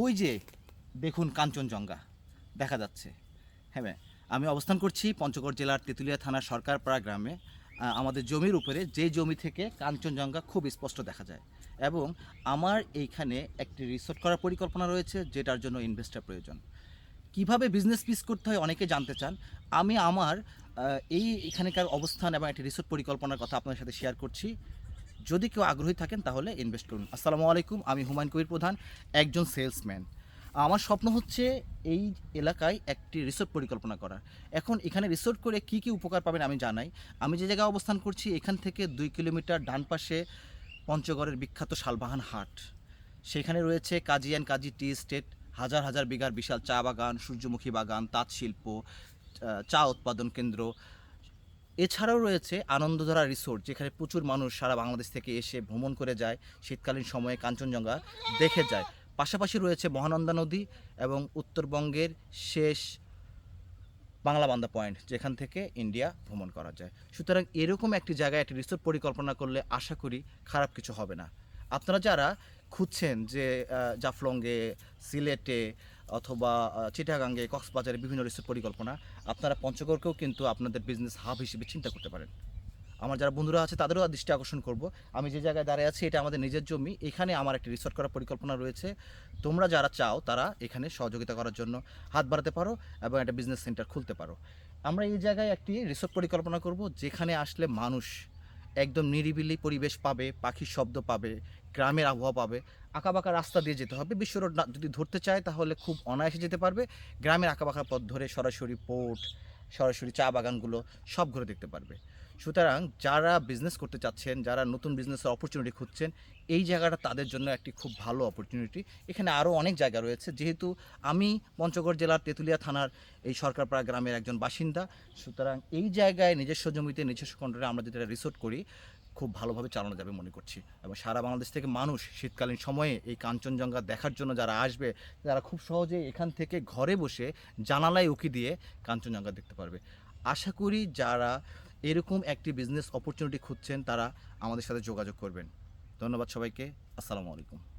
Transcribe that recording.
ওই যে, দেখুন কাঞ্চনজঙ্ঘা, দেখা যাচ্ছে। হ্যাঁ আমি অবস্থান করছি পঞ্চগড় জেলার তেঁতুলিয়া থানার সরকারপাড়া গ্রামে। আমাদের জমির উপরে, যে জমি থেকে কাঞ্চনজঙ্ঘা খুব স্পষ্ট দেখা যায়। এবং আমার এইখানে একটি রিসোর্ট করার পরিকল্পনা রয়েছে, যেটার জন্য ইনভেস্টার প্রয়োজন। কীভাবে বিজনেস পিস করতে হয় অনেকে জানতে চান। আমি আমার এই এখানকার অবস্থান এবং একটি রিসোর্ট পরিকল্পনার কথা আপনাদের সাথে শেয়ার করছি। যদি কেউ আগ্রহী থাকেন, তাহলে ইনভেস্ট করুন। আসসালামু আলাইকুম, আমি হুমায়ুন কবির প্রধান, একজন সেলসম্যান আমার স্বপ্ন হচ্ছে এই এলাকায় একটি রিসোর্ট পরিকল্পনা করার। এখন এখানে রিসোর্ট করে কি কি উপকার পাবেন আমি জানাই। আমি যে জায়গায় অবস্থান করছি, এখান থেকে দুই কিলোমিটার ডান পাশে পঞ্চগড়ের বিখ্যাত শালবাহান হাট। সেখানে রয়েছে কাজী অ্যান্ড কাজী টি স্টেট হাজার হাজার বিঘার বিশাল চা বাগান, সূর্যমুখী বাগান, তাঁত শিল্প চা উৎপাদন কেন্দ্র এছাড়াও রয়েছে আনন্দধারা রিসোর্ট, যেখানে প্রচুর মানুষ সারা বাংলাদেশ থেকে এসে ভ্রমণ করে যায়, শীতকালীন সময়ে কাঞ্চনজঙ্ঘা দেখে যায়। পাশাপাশি রয়েছে মহানন্দা নদী এবং উত্তরবঙ্গের শেষ বাংলাবান্ধা পয়েন্ট, যেখান থেকে ইন্ডিয়া ভ্রমণ করা যায়। সুতরাং এরকম একটি জায়গায়, একটি রিসোর্ট পরিকল্পনা করলে আশা করি খারাপ কিছু হবে না। আপনারা যারা খুঁজছেন যে জাফলংয়ে, সিলেটে অথবা চিটাগাঙ্গে, কক্সবাজারে বিভিন্ন রিসোর্ট পরিকল্পনা, আপনারা পঞ্চগড়কেও কিন্তু আপনাদের বিজনেস হাব হিসেবে চিন্তা করতে পারেন। আমার যারা বন্ধুরা আছে, তাদেরও দৃষ্টি আকর্ষণ করব। আমি যে জায়গায় দাঁড়িয়ে আছি, এটা আমাদের নিজের জমি। এখানে আমার একটি রিসোর্ট করার পরিকল্পনা রয়েছে। তোমরা যারা চাও, তারা এখানে সহযোগিতা করার জন্য হাত বাড়াতে পারো এবং একটা বিজনেস সেন্টার খুলতে পারো। আমরা এই জায়গায় একটি রিসোর্ট পরিকল্পনা করব, যেখানে আসলে মানুষ একদম নিরিবিলি পরিবেশ পাবে, পাখির শব্দ পাবে, গ্রামের আবহাওয়া পাবে। আঁকাবাঁকা রাস্তা দিয়ে যেতে হবে। বিশ্ব রোড যদি ধরতে চায় তাহলে খুব অনায়াসে যেতে পারবে। গ্রামের আঁকাবাঁকা পথ ধরে সরাসরি পোর্ট সরাসরি চা বাগানগুলো সব ঘুরে দেখতে পারবে। সুতরাং যারা বিজনেস করতে চাচ্ছেন, যারা নতুন বিজনেসের অপরচুনিটি খুঁজছেন, এই জায়গাটা তাদের জন্য একটি খুব ভালো অপরচুনিটি এখানে আরও অনেক জায়গা রয়েছে। যেহেতু আমি পঞ্চগড় জেলার তেঁতুলিয়া থানার এই সরকারপাড়া গ্রামের একজন বাসিন্দা, সুতরাং এই জায়গায় নিজস্ব জমিতে নিজস্ব কন্ট্রোলে আমরা যেটা রিসোর্ট করি খুব ভালোভাবে চালানো যাবে মনে করছি। এবং সারা বাংলাদেশ থেকে মানুষ শীতকালীন সময়ে এই কাঞ্চনজঙ্ঘা দেখার জন্য যারা আসবে, তারা খুব সহজে এখান থেকে ঘরে বসে জানালায় উকি দিয়ে কাঞ্চনজঙ্ঘা দেখতে পারবে। আশা করি যারা এরকম একটি বিজনেস অপরচুনিটি খুঁজছেন, তারা আমাদের সাথে যোগাযোগ করবেন। ধন্যবাদ সবাইকে। আসসালামু আলাইকুম।